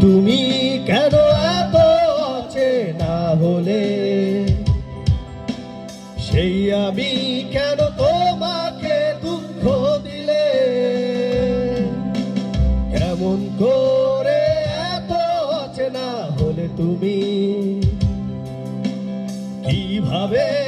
তুমি কেন এত আছে না হলে? সেই আমি কেন তোমাকে দুঃখ দিলে? কেমন করে এত আছে না হলে তুমি? কীভাবে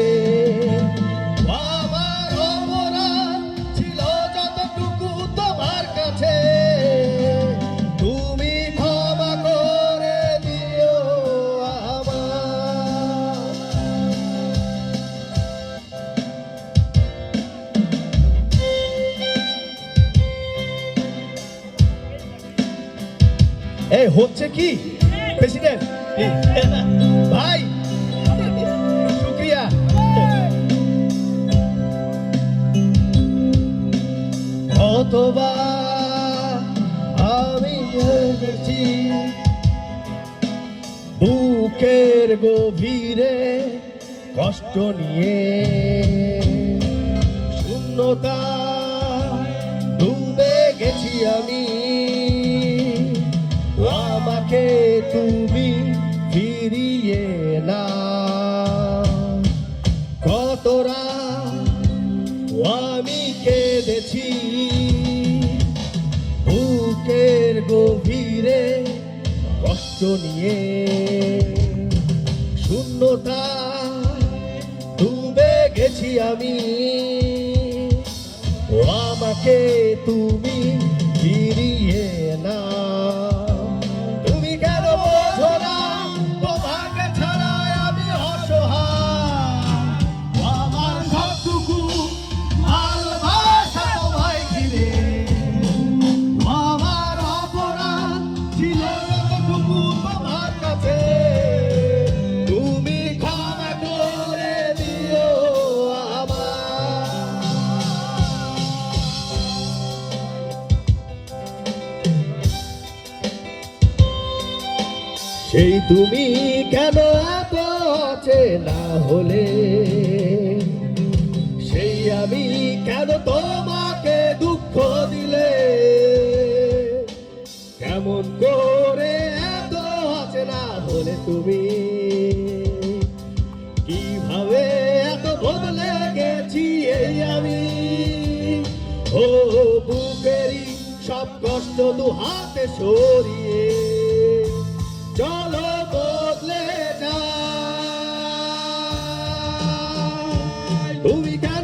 এই হচ্ছে কি? প্রেসিডেন্ট ভাই শুক্রিয়া। কতবার আমি হেরেছি বুকের গভীরে কষ্ট নিয়ে শূন্যতা আমি কেঁদেছি। বুকের গভীরে কষ্ট নিয়ে শূন্যতা ডুবে গেছি আমি। ও আমাকে তুমি ফিরিয়ে সেই তুমি কেন এত না হলে? সেই আমি কেন তোমাকে দুঃখ দিলে? কেমন করে এত না হলে তুমি? কীভাবে এত বদলে গেছি এই আমি? ও বুকেরই সব কষ্ট দু হাতে সরিয়ে চলো বদলে যাই। তুমি কেন